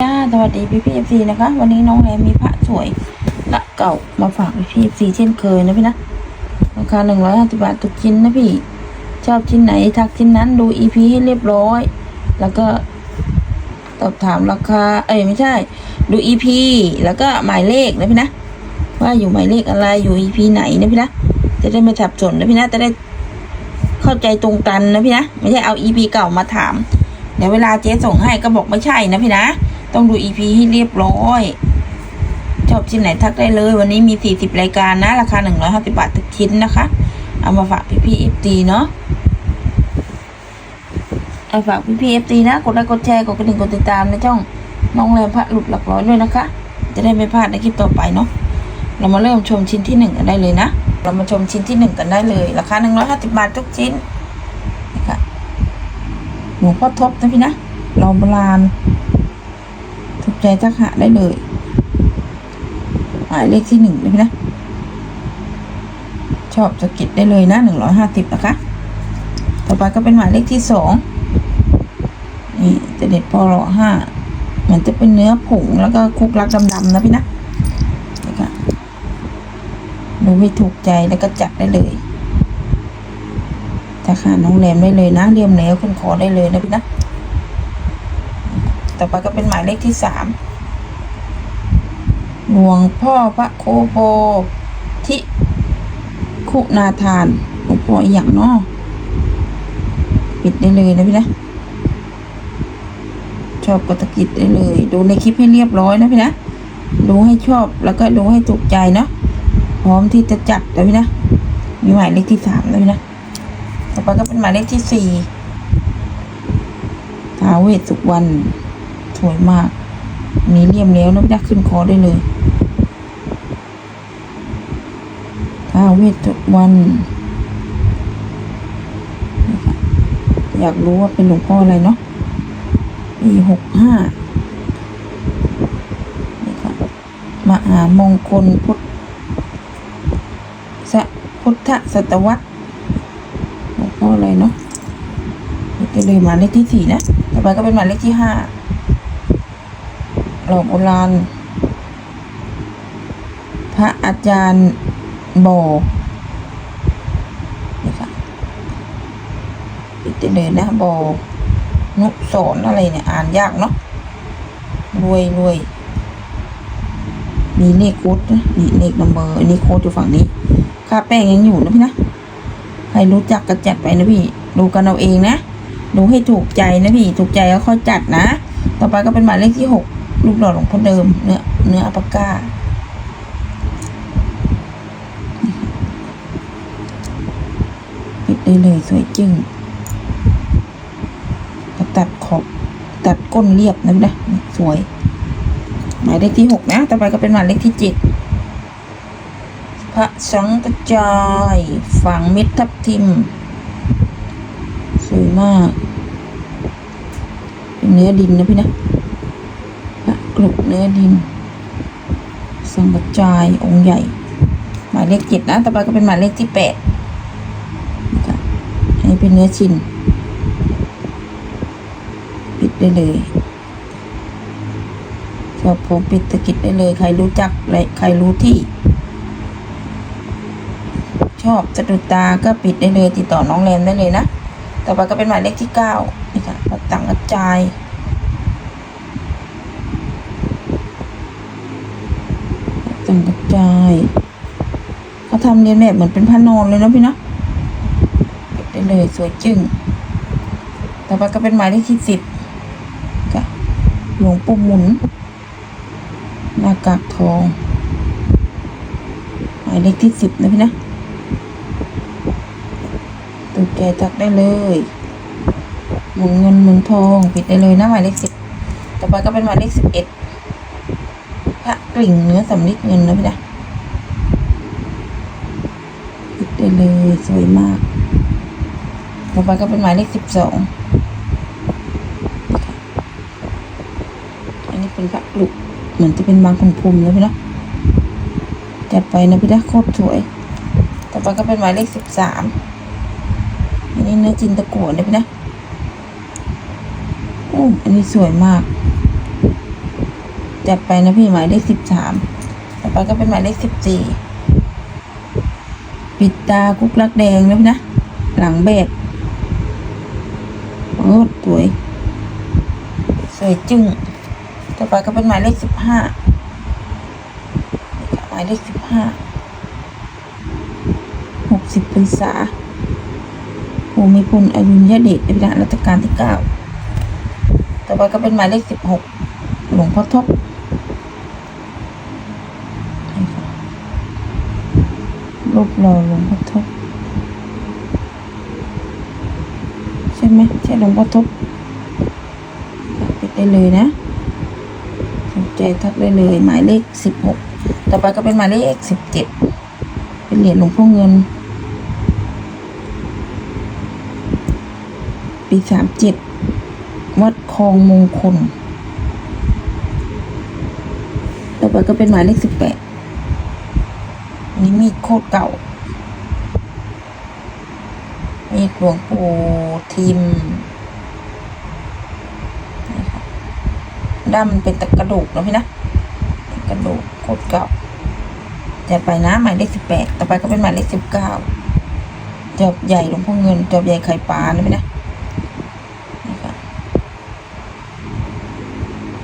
จ้าสวัสดีพี่พีเอฟซีนะคะ วันนี้น้องแรมมีพระสวยละเก่ามาฝากพี่พีเอฟซีเช่นเคยนะพี่นะราคาหนึ่งร้อยห้าสิบาททุกชิ้นนะพี่ ชอบชิ้นไหนทักชิ้นนั้นดูอีพีให้เรียบร้อย แล้วก็ตอบถามราคา เอ้ยไม่ใช่ ดูอีพีแล้วก็หมายเลขนะพี่นะ ว่าอยู่หมายเลขอะไรอยู่อีพีไหนนะพี่นะ จะได้ไม่สับสนนะพี่นะจะได้เข้าใจตรงกันนะพี่นะ ไม่ใช่เอาอีพีเก่ามาถาม เดี๋ยวเวลาเจ๊ส่งให้ก็บอกไม่ใช่นะพี่นะ ต้องดูอีพีให้เรียบร้อย ชอบชิ้นไหนทักได้เลย วันนี้มีสี่สิบรายการนะ ราคาหนึ่งร้อยห้าสิบาททุกชิ้นนะคะ เอามาฝากพี่พี่เอฟตีเนาะเอาฝากพี่พี่เอฟตีนะ กดไลค์กดแชร์กดกระดิ่งกดติดตามในช่องน้องแรมพระหลุดหลักร้อยด้วยนะคะ จะได้ไม่พลาดในคลิปต่อไปเนาะเรามาเริ่มชมชิ้นที่หนึ่งกันได้เลยนะ เรามาชมชิ้นที่หนึ่งกันได้เลย ราคาหนึ่งร้อยห้าสิบาททุกชิ้นนะคะหลวงพ่อทบนะพี่นะเราโบราณ ใจทักหาได้เลยหมายเลขที่หนึ่งเลยนะ ชอบสกิดได้เลยนะหนึ่งร้อยห้าสิบนะคะ ต่อไปก็เป็นหมายเลขที่สองนี่จะเด็ดพอรอห้ามันจะเป็นเนื้อผงแล้วก็คลุกลักดำๆนะพี่นะนะคะดูไม่ถูกใจแล้วก็จัดได้เลยทักหาน้องแรมได้เลยนะเรียมแนวขึ้นคอได้เลยนะพี่นะ ต่อไปก็เป็นหมายเลขที่สามหลวงพ่อพระโคโพทิคุณาทานหลวงพ่ออย่างเนาะปิดได้เลยนะพี่นะ ชอบกดตะกิดได้เลย ดูในคลิปให้เรียบร้อยนะพี่นะ ดูให้ชอบแล้วก็ดูให้ถูกใจเนาะพร้อมที่จะจัดนะพี่นะ มีหมายเลขที่สามนะพี่นะ ต่อไปก็เป็นหมายเลขที่สี่ท้าวเวสสุวรรณ สวยมาก มีเลี่ยมแล้วนะพี่นะขึ้นคอได้เลยท้าเวสสุวรรณนอยากรู้ว่าเป็นหลวงพ่ออะไรเนาะปีหกห้านี่ค่ะมหามงคลพุทธสพุทธศตวรรษหลวงพ่ออะไรเนาะจะเลยมาเลขที่สี่นะ ต่อไปก็เป็นหมายเลขที่ห้า หลอกโบราณ พระอาจารย์โบนี่ค่ะปิดได้เลยนะโบนุสอนอะไรเนี่ย อ่านยากเนาะรวยรวยมีเลขโค้ดนี่เลขนัมเบอร์อันนี้โค้ดอยู่ฝั่งนี้ ค่าแป้งยังอยู่นะพี่นะ ใครรู้จักก็จัดไปนะพี่ ดูกันเอาเองนะ ดูให้ถูกใจนะพี่ ถูกใจก็ค่อยจัดนะ ต่อไปก็เป็นหมายเลขที่หก รูปหล่อหลวงพ่อเดิม เนื้อเนื้ออัปปาก้า ปิดได้เลยสวยจึ้งตัดขอบตัดก้นเรียบนะพี่นะสวย หมายเลขที่หกนะ ต่อไปก็เป็นหมายเลขที่เจ็ดพระสังกระจายฝังเม็ดทับทิม สวยมากเป็นเนื้อดินนะพี่นะ ระกรุบเนื้อดินสังกระจายองค์ใหญ่ หมายเลขเจ็ดนะ ต่อไปก็เป็นหมายเลขที่แปดนะคะอันนี้เป็นเนื้อชินปิดได้เลยชอบผมปิดตะกิดได้เลย ใครรู้จักและใครรู้ที่ ชอบสะดุดตาก็ปิดได้เลย ติดต่อน้องแรมได้เลยนะ ต่อไปก็เป็นหมายเลขที่เก้านี่ค่ะพระตังกระจาย ตังกระจายเขาทำเรียนแบบเหมือนเป็นพระนอนเลยนะพี่นะได้เลยสวยจึ้งต่อไปก็เป็นหมายเลขที่สิบค่ะหลวงปู่หมุนหน้ากากทอง หมายเลขที่สิบนะพี่นะตุกแกตักได้เลยหมุนเงินหมุนทองปิดได้เลยนะหมายเลขสิบต่อไปก็เป็นหมายเลขสิบเอ็ด พระกลิ่งเนื้อสำลิดเงินนะพี่นะปิดได้เลยสวยมาก ต่อไปก็เป็นหมายเลขสิบสองอันนี้เป็นพระกลุกเหมือนจะเป็นบางคนภูมินะพี่นะจัดไปนะพี่นะโคตรสวย ต่อไปก็เป็นหมายเลขสิบสามอันนี้เนื้อจินตะกัวนะพี่นะโอ้อันนี้สวยมาก จัดไปนะพี่หมายเลขสิบสามต่อไปก็เป็นหมายเลขสิบสี่ปิดตากุ๊กลักแดงนะพี่นะ หลังเบ็ดโอ้สวย สวยจึ้งต่อไปก็เป็นหมายเลขสิบห้าหมายเลขสิบห้าหกสิบพรรษาภูมิพลอยุญเดชในรัชกาลที่เก้าต่อไปก็เป็นหมายเลขสิบหกหลวงพ่อทบนี่ค่ะ รูปหล่อหลวงพ่อทบใช่ไหมใช่หลวงพ่อทบปิดได้เลยนะสนใจทักได้เลย หมายเลขสิบหกต่อไปก็เป็นหมายเลขสิบเจ็ดเป็นเหรียญหลวงพ่อเงิน ปีสามเจ็ดวัดคลองมงคล ต่อไปก็เป็นหมายเลขสิบแปด นี่มีดโคตรเก่า มีดหลวงปู่ทิมด้ามมันเป็นตะกระดูกนะพี่นะกระดูกโคตรเก่าจะไปนะหมายเลขสิบแปดต่อไปก็เป็นหมายเลขสิบเก้าจอบใหญ่หลวงพ่อเงินจอบใหญ่ไข่ปลานะพี่นะ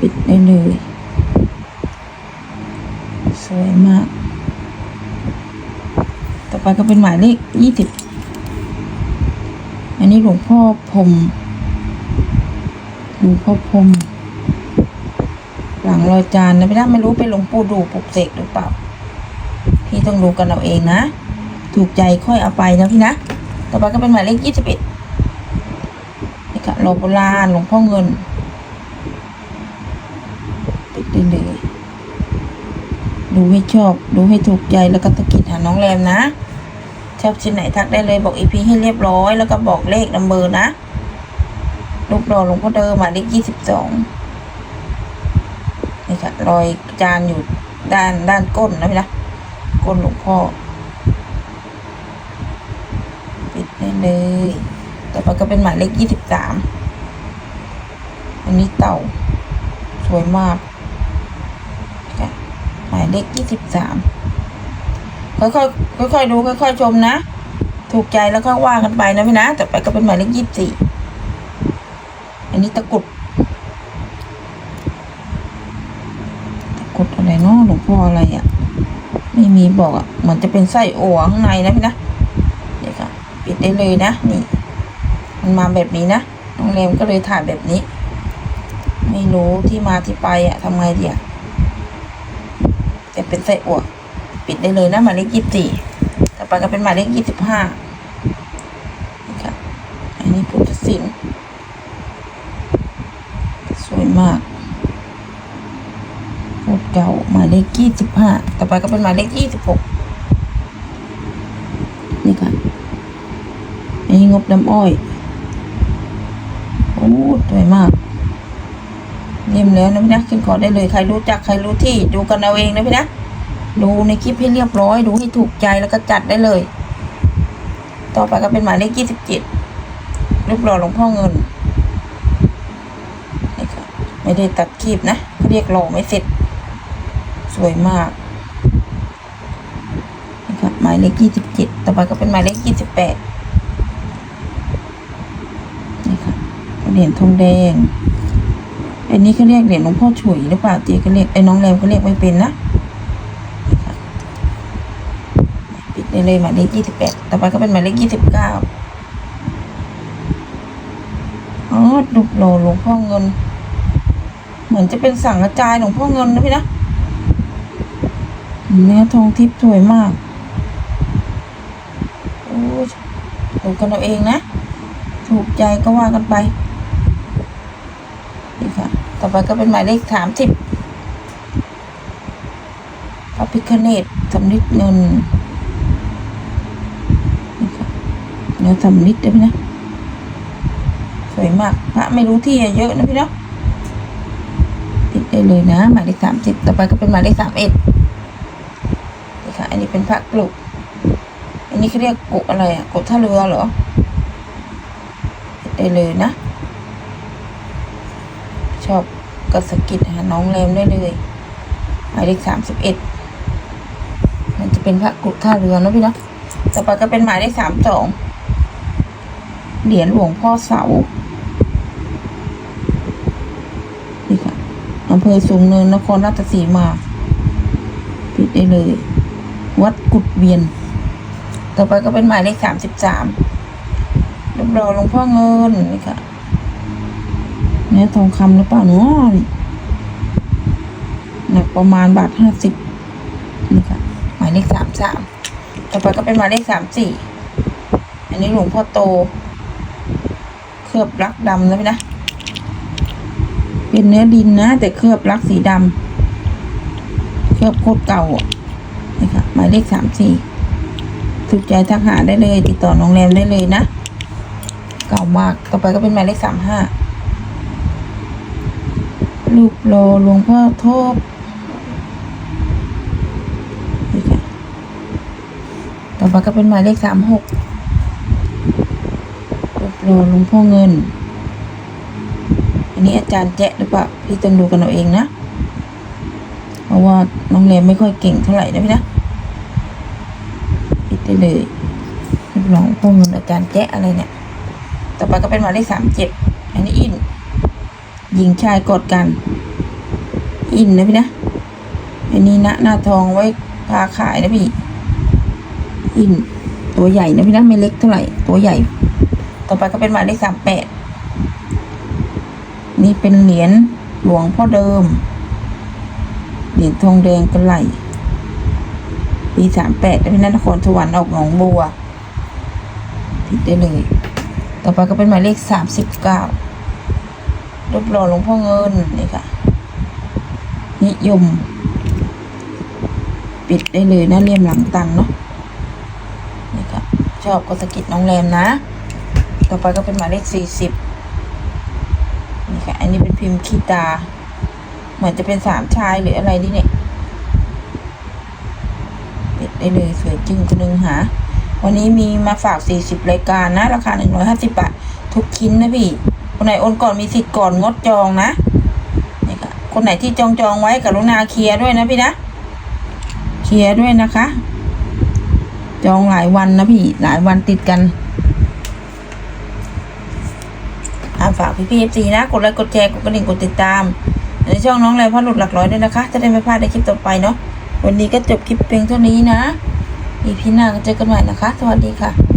ปิดได้เลยสวยมาก ไปก็เป็นหมายเลขยี่สิบอันนี้หลวงพ่อพรมหลวงพ่อพรมหลังรอยจานนะพี่นะไม่รู้เป็นหลวงปู่ดูปลุกเสกหรือเปล่า พี่ต้องดูกันเอาเองนะ ถูกใจค่อยเอาไปนะพี่นะ ต่อไปก็เป็นหมายเลขยี่สิบเอ็ดนี่ค่ะโลโบราณหลวงพ่อเงินปิดเลยดูให้ชอบ ดูให้ถูกใจแล้วก็ตะกิดหาน้องแรมนะ ชอบชิ้นไหนทักได้เลยบอกอีพีให้เรียบร้อย แล้วก็บอกเลขนัมเบอร์นะรูปหล่อหลวงพ่อเดิมหมายเลขยี่สิบสองนี่ค่ะรอยจานอยู่ด้านด้านก้นนะพี่นะก้นหลวงพ่อปิดได้เลยต่อไปก็เป็นหมายเลขยี่สิบสามอันนี้เต่า สวยมากหมายเลขยี่สิบสาม ค่อยๆค่อยๆดูค่อย ๆ ชมนะ ถูกใจแล้วก็ว่ากันไปนะพี่นะต่อไปก็เป็นหมายเลขยี่สิบสี่อันนี้ตะกุดตะกุดอะไรเนาะหลวงพ่ออะไรอะ่ะ ไม่มีบอกอะ่ะเหมือนจะเป็นไส้อั่วข้างในนะพี่นะเดี๋ยวค่ะปิดได้เลยนะนี่ มันมาแบบนี้นะน้องเรมก็เลยถ่ายแบบนี้ ไม่รู้ที่มาที่ไปอะทำไงดีอะจะเป็นไส้อั่ว ปิดได้เลยนะหมายเลขยี่สิบสี่ต่อไปก็เป็นหมายเลขยี่สิบห้านี่ค่ะอันนี้พุทธศิลป์สวยมากโคตรเก่าหมายเลขยี่สิบห้าต่อไปก็เป็นหมายเลขยี่สิบหกนี่ค่ะอันนี้งบน้ำอ้อยโอ้สวยมากเยี่ยมแล้วนะพี่นะขึ้นขอได้เลยใครรู้จักใครรู้ที่ดูกันเอาเองนะพี่นะ ดูในคลิปให้เรียบร้อย ดูให้ถูกใจแล้วก็จัดได้เลย ต่อไปก็เป็นหมายเลขยี่สิบเจ็ดรูปหล่อหลวงพ่อเงินนี่ค่ะไม่ได้ตัดคลิปนะเขาเรียกหล่อไม่เสร็จ สวยมากนี่ค่ะหมายเลขยี่สิบเจ็ดต่อไปก็เป็นหมายเลขยี่สิบแปดนี่ค่ะเหรียญทองแดงอันนี้เขาเรียกเหรียญหลวงพ่อฉุยหรือเปล่าเจ๊ก็เรียกไอ้น้องแรมก็เรียกไม่เป็นนะนี่ค่ะ ปิดได้เลยหมายเลขยี่สิบแปดต่อไปก็เป็นหมายเลขยี่สิบเก้าอ๋อดุกโลหลวงพ่อเงิน เหมือนจะเป็นสั่งกระจายหลวงพ่อเงินนะพี่นะเนื้อทองทิพย์สวยมากโอ้ยดูกกันเอาเองนะ ถูกใจก็ว่ากันไปนี่ค่ะ ต่อไปก็เป็นหมายเลขสามสิบพระพิคเนตสำลิดเงินนค่ะเนื้อสำลิดได้ไหมนะ สวยมากพระไม่รู้ที่อะเยอะนะพี่เนาะติดได้เลยนะ หมายเลขสามสิบต่อไปก็เป็นหมายเลขสามเอ็ดนี่ค่ะ อันนี้เป็นพระกลุกอันนี้เขาเรียกกุอะไรอะกุท่าเรือเหรอติดได้เลยนะ ชอบก็สกิดหาน้องแรมได้เลยหมายเลขสามสิบเอ็ดมันจะเป็นพระกุท่าเรือนะพี่เนาะต่อไปก็เป็นหมายเลขสามสอง เหรียญหลวงพ่อเสานี่ค่ะอำเภอสูงเนินนครราชสีมาปิดได้เลย วัดกุดเวียน ต่อไปก็เป็นหมายเลขสามสิบสามรูปรอหลวงพ่อเงินนี่ค่ะเนื้อทองคำหรือเปล่าเนาะหนักประมาณบาทห้าสิบนี่ค่ะหมายเลขสามสามต่อไปก็เป็นหมายเลขสามสี่ อันนี้หลวงพ่อโต ลือบลักดำนะพี่นะ เป็นเนื้อดินนะ แต่เคลือบลักสีดำเคลือบโคตรเก่านี่ค่ะหมายเลขสามสี่ถูกใจทักหาได้เลย ติดต่อโรงแรมได้เลยนะ เก่ามากต่อไปก็เป็นหมายเลขสามห้ารูปโลหลวงพ่อทบนี่ค่ะต่อไปก็เป็นหมายเลขสามหก รูปโลหลวงพ่อเงิน อันนี้อาจารย์แจ๊ะหรือเปล่าพี่ต้องดูกันเอาเองนะ เพราะว่าน้องแรมไม่ค่อยเก่งเท่าไหร่นะพี่นะปิดได้เลยรับรองพวกเงินอาจารย์แจ๊ะอะไรเนี่ย ต่อไปก็เป็นหมายเลขสามเจ็ดอันนี้อินหญิงชายกอดกัน อินนะพี่นะอันนี้นะหน้าทองไว้พาขายนะพี่ อินตัวใหญ่นะพี่นะไม่เล็กเท่าไหร่ตัวใหญ่ ต่อไปก็เป็นหมายเลขสามแปดนี่เป็นเหรียญหลวงพ่อเดิม เหรียญทองแดงกระไหลปีสามแปดพี่นันครสวรรค์ออกหนองบัวผิดได้เลย ต่อไปก็เป็นหมายเลขสามสิบเก้ารูปหล่อหลวงพ่อเงินนี่ค่ะ นิยม ปิดได้เลยนะเรียมหลังตังเนาะนี่ค่ะชอบก็สกิดน้องแรมนะ ต่อไปก็เป็นหมายเลขสี่สิบนี่ค่ะ อันนี้เป็นพิมพ์คีตา เหมือนจะเป็นสามชายหรืออะไรนี่เนี่ยปิดได้เลยสวยจึงคนหนึ่งหา วันนี้มีมาฝาก40รายการนะ ราคา150บาท ทุกชิ้นนะพี่ คนไหนโอนก่อนมีสิทธิ์ก่อนงดจองนะนี่ค่ะ คนไหนที่จองจองไว้กรุณาเคลียร์ด้วยนะพี่นะ เคลียร์ด้วยนะคะ จองหลายวันนะพี่ หลายวันติดกันอ่า ฝากพี่พีเอฟซีนะ กดไลค์กดแชร์กดกระดิ่งกดติดตาม ในช่องน้องแรพ่อหลุดหลักร้อยด้วยนะคะ จะได้ไม่พลาดในคลิปต่อไปเนาะวันนี้ก็จบคลิปเพียงเท่านี้นะอีพีหน้าก็เจอกันใหม่นะคะ สวัสดีค่ะ